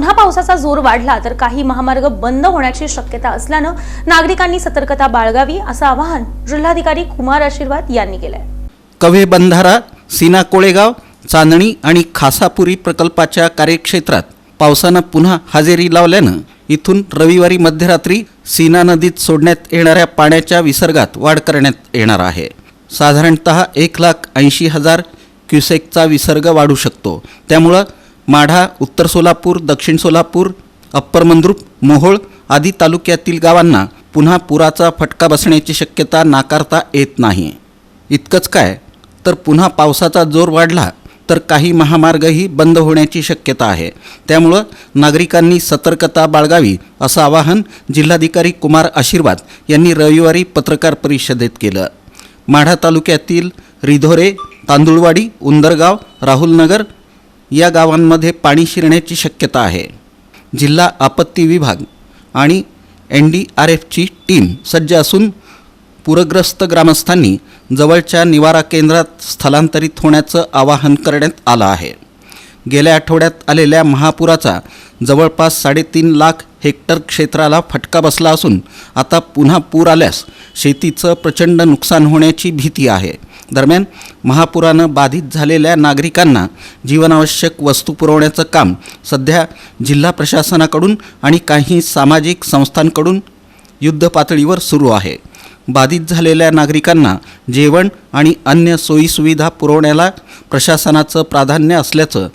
पुन्हा पावसाचा जोर वाढला तर काही महामार्ग बंद होण्याची शक्यता असल्यानं नागरिकांनी सतर्कता बाळगावी असं आवाहन जिल्हाधिकारी कुमार आशीर्वाद यांनी केलंय. कव्हे बंधारा सीना कोळेगाव चांदणी आणि खासापुरी प्रकल्पाच्या कार्यक्षेत्रात पावसानं पुन्हा हजेरी लावल्यानं इथून रविवारी मध्यरात्री सीना नदीत सोडण्यात येणाऱ्या पाण्याच्या विसर्गात वाढ करण्यात येणार आहे. साधारणत एक लाख ऐंशी हजार क्युसेकचा विसर्ग वाढू शकतो. त्यामुळं माढा उत्तर सोलापूर दक्षिण सोलापूर अप्पर मंद्रुप मोहोळ आदी तालुक्यातील गावांना पुन्हा पुराचा फटका बसण्याची शक्यता नाकारता येत नाही. इतकंच काय? तर पुन्हा पावसाचा जोर वाढला तर काही महामार्गही बंद होण्याची शक्यता आहे. त्यामुळं नागरिकांनी सतर्कता बाळगावी असं आवाहन जिल्हाधिकारी कुमार आशीर्वाद यांनी रविवारी पत्रकार परिषदेत केलं. माढा तालुक्यातील रिधोरे तांदुळवाडी उंदरगाव राहुलनगर या गावांमध्ये पाणी शिरण्याची शक्यता आहे. जिल्हा आपत्ती विभाग आणि एन डी आर एफची टीम सज्ज असून पूरग्रस्त ग्रामस्थांनी जवळच्या निवारा केंद्रात स्थलांतरित होण्याचं आवाहन करण्यात आलं आहे. गेल्या आठवड्यात आलेल्या महापुराचा जवळपास साडेतीन लाख हेक्टर क्षेत्राला फटका बसला असून आता पुन्हा पूर आल्यास शेतीचं प्रचंड नुकसान होण्याची भीती आहे. दरम्यान महापुरानं बाधित झालेल्या नागरिकांना जीवनावश्यक वस्तू पुरवण्याचं काम सध्या जिल्हा प्रशासनाकडून आणि काही सामाजिक संस्थांकडून युद्धपातळीवर सुरू आहे. बाधित झालेल्या नागरिकांना जेवण आणि अन्य सोयीसुविधा पुरवण्याला प्रशासनाचं प्राधान्य असल्याचं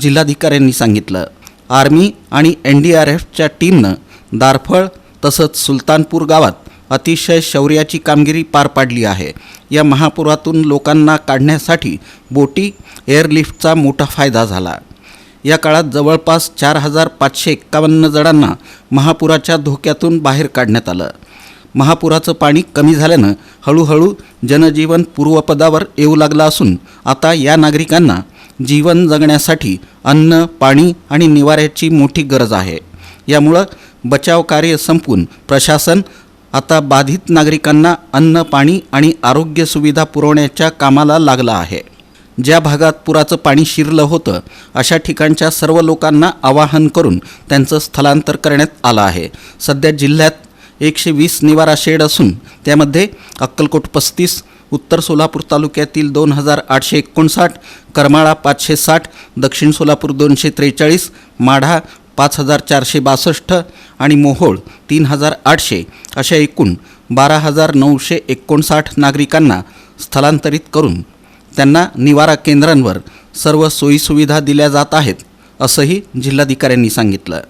जिल्हाधिकाऱ्यांनी सांगितलं. आर्मी आणि एन डी आर एफच्या टीमनं दारफळ तसंच सुलतानपूर गावात अतिशय शौर्याची कामगिरी पार पाडली आहे. या महापुरातून लोकांना काढण्यासाठी बोटी एअरलिफ्टचा मोठा फायदा झाला. या काळात जवळपास चार हजार पाचशे एक्कावन्न जणांना महापुराच्या धोक्यातून बाहेर काढण्यात आलं. महापुराचं पाणी कमी झाल्यानं हळूहळू जनजीवन पूर्वपदावर येऊ लागलं असून आता या नागरिकांना जीवन जगण्यासाठी अन्न पाणी आणि निवाऱ्याची मोठी गरज आहे. यामुळं बचाव कार्य संपून प्रशासन आता बाधित नागरिकांना अन्न पाणी आणि आरोग्य सुविधा पुरवण्याच्या कामाला लागलं आहे. ज्या भागात पुराचं पाणी शिरलं होतं अशा ठिकाणच्या सर्व लोकांना आवाहन करून त्यांचं स्थलांतर करण्यात आलं आहे. सध्या जिल्ह्यात एकशे वीस निवारा शेड असून त्यामध्ये अक्कलकोट पस्तीस उत्तर सोलापूर तालुक्यातील दोन हजार आठशे एकोणसाठ करमाळा पाचशे साठ दक्षिण सोलापूर दोनशे त्रेचाळीस माढा पाच हजार चारशे बासष्ट आणि मोहोळ तीन हजार आठशे अशा एकूण बारा हजार नऊशे एकोणसाठ नागरिकांना स्थलांतरित करून त्यांना निवारा केंद्रांवर सर्व सोयीसुविधा दिल्या जात आहेत असंही जिल्हाधिकाऱ्यांनी सांगितलं.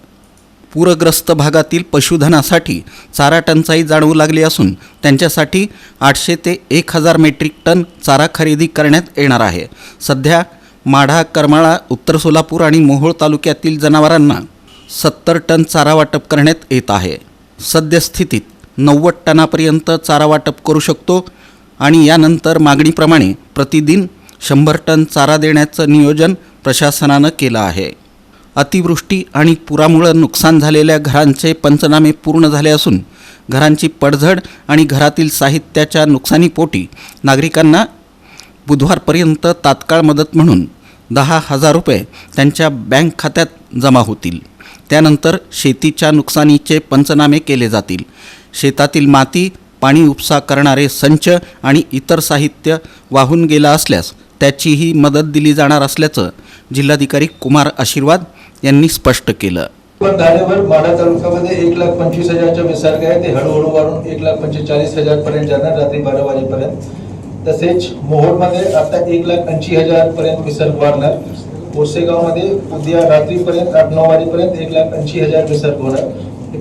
पूरग्रस्त भागातील पशुधनासाठी चारा टंचाई जाणवू लागली असून त्यांच्यासाठी आठशे ते एक हजार मेट्रिक टन चारा खरेदी करण्यात येणार आहे. सध्या माढा करमाळा उत्तर सोलापूर आणि मोहोळ तालुक्यातील जनावरांना सत्तर टन चारा वाटप करण्यात येत आहे. सद्यस्थितीत नव्वद टनापर्यंत चारा वाटप करू शकतो आणि यानंतर मागणीप्रमाणे प्रतिदिन शंभर टन चारा देण्याचं नियोजन प्रशासनानं केलं आहे. अतिवृष्टी आणि पुरामुळं नुकसान झालेल्या घरांचे पंचनामे पूर्ण झाले असून घरांची पडझड आणि घरातील साहित्याच्या नुकसानीपोटी नागरिकांना बुधवारपर्यंत तात्काळ मदत म्हणून दहा हजार रुपये त्यांच्या बँक खात्यात जमा होतील. त्यानंतर शेतीच्या नुकसानीचे पंचनामे केले जातील. शेतातील माती पाणी उपसा करणारे संच आणि इतर साहित्य वाहून गेलं असल्यास त्याचीही मदत दिली जाणार असल्याचं जिल्हाधिकारी कुमार आशीर्वाद यांनी स्पष्ट केलं. पण माढा तालुक्यामध्ये एक लाख पंचवीस हजारचा विसर्ग आहे ते हळूहळू वाढून एक लाख पंचेचाळीस हजार पर्यंत जाणार रात्री बारा वाजेपर्यंत. तसेच मोहोळमध्ये आता एक लाख ऐंशी हजार पर्यंत विसर्ग वाढणार. बोसेगावमध्ये उद्या रात्रीपर्यंत आठ नऊ वाजेपर्यंत एक लाख ऐंशी हजार विसर्ग होणार.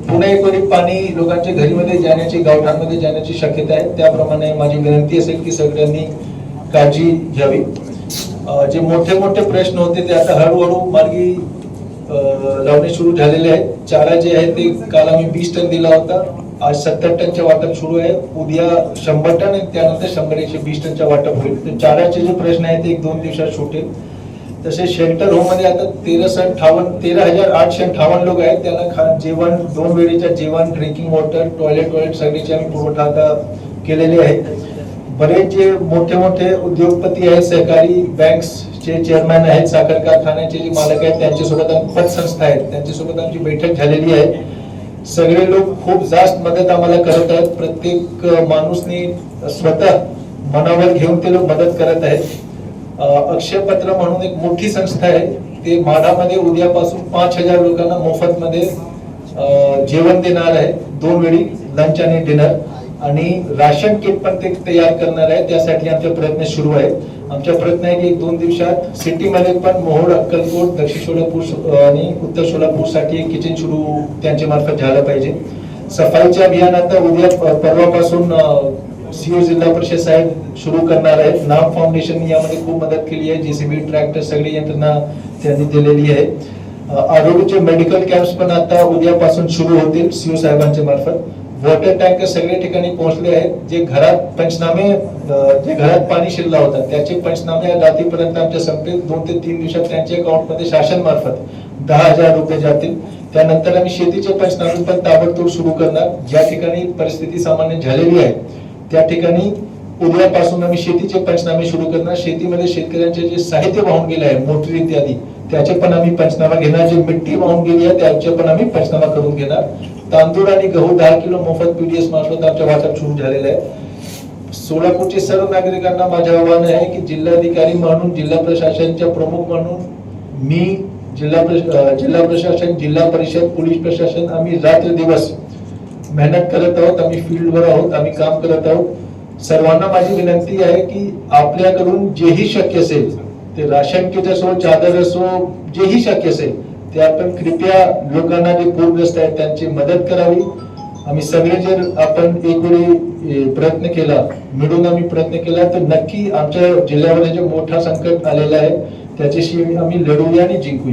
पुणे एकवरी पाणी लोकांच्या घरीमध्ये जाण्याची गावठाणमध्ये जाण्याची शक्यता आहे. त्याप्रमाणे माझी विनंती असेल की सगळ्यांनी काळजी घ्यावी. जे मोठे मोठे प्रश्न होते ते आता हळूहळू मार्गी लावणे सुरू झालेले आहेत चारा जे आहे ते काल आम्ही वीस टन दिला होता. आज सत्तर टनचे वाटप सुरू आहे. उद्या शंभर टन आणि त्यानंतर शंभर एकशे वीस टनचा वाटप होईल. तर चाराचे जे प्रश्न आहे ते एक दोन दिवसात सुटेल. तसे शेल्टर होममध्ये आता तेरा अठ्ठावन्न तेरा हजार आठशे अठ्ठावन्न लोक आहेत. त्यांना खा जेवण दोन वेळेच्या जेवण ड्रिंकिंग वॉटर टॉयलेट टॉयलेट सगळीचे आम्ही पुरवठा आता केलेले आहेत. बरेच जे मोठे मोठे उद्योगपती आहेत सहकारी बँक्स जे चेअरमॅन आहेत साखर कारखान्याचे जे मालक आहेत त्यांच्यासोबत पतसंस्था आहेत. त्यांच्यासोबत आमची बैठक झालेली आहे. सगळे लोक खूप जास्त मदत आम्हाला करत आहेत. प्रत्येक माणूसनी स्वतः मनावर घेऊन ते लोक मदत करत आहेत. अक्षयपत्र म्हणून एक मोठी संस्था आहे. ते माढामध्ये उद्यापासून पाच हजार लोकांना मोफत मध्ये जेवण देणार आहे. दोन वेळी लंच आणि डिनर आणि राशन किट पण ते तयार करणार आहे. त्यासाठी आमचे प्रयत्न सुरू आहेत. आमचा प्रयत्न आहे की एक दोन दिवसात सिटीमध्ये पण मोहोळ अक्कलकोट दक्षिण सोलापूर आणि उत्तर सोलापूरसाठी एक किचन सुरू त्यांच्या मार्फत झालं पाहिजे. सफाईचे अभियान आता उद्या परवापासून सीओ जिल्हा परिषद साहेब सुरू करणार आहेत. नाम फाउंडेशन यामध्ये खूप मदत केली आहे. जेसीबी ट्रॅक्टर सगळी यंत्रणा त्यांनी दिलेली आहे. अ, आरोग्याचे मेडिकल कॅम्प्स पण आता उद्यापासून सुरू होतील सीओ साहेबांच्या मार्फत. वॉटर टँकर सगळ्या ठिकाणी पोहोचले आहेत. जे घरात पंचनामे जे घरात पाणी शिरला होता त्याचे पंचनामे रात्रीपर्यंत आमच्या संपतील दोन ते तीन दिवसात त्यांच्या अकाउंटमध्ये शासन मार्फत दहा हजार रुपये जातील. त्यानंतर आम्ही शेतीचे पंचनामे पण ताबडतोब सुरू करणार. ज्या ठिकाणी परिस्थिती सामान्य झालेली आहे त्या ठिकाणी उद्यापासून आम्ही शेतीचे पंचनामे सुरू करणार. शेतीमध्ये शेतकऱ्यांचे जे साहित्य वाहून गेले आहे मोटर इत्यादी त्याचे पण आम्ही पंचनामा घेणार. जे मिट्टी वाहून गेली आहे त्याचे पण आम्ही पंचनामा करून घेणार. तांदूळ आणि गहू दहा किलो मोफत पीडीएस मार्फत आमच्या वाटप सुरू झालेलं आहे. सोलापूरचे सर्व नागरिकांना माझे आव्हान आहे की जिल्हाधिकारी म्हणून जिल्हा प्रशासनच्या प्रमुख म्हणून मी जिल्हा प्रश- जिल्हा प्रशासन जिल्हा परिषद पोलीस प्रशासन आम्ही रात्र दिवस मेहनत करत आहोत. आम्ही फील्डवर आहोत आम्ही काम करत आहोत. सर्वांना माझी विनंती आहे की आपल्याकडून जेही शक्य असेल ते राशन किट असो चादर असो जेही शक्य असेल ते आपण कृपया लोकांना जे पूरग्रस्त आहेत त्यांची मदत करावी. आम्ही सगळे जर आपण एक वेळी प्रयत्न केला मिळून आम्ही प्रयत्न केला तर नक्की आमच्या जिल्ह्यामध्ये जे मोठा संकट आलेला आहे त्याच्याशी आम्ही लढूया आणि जिंकूया.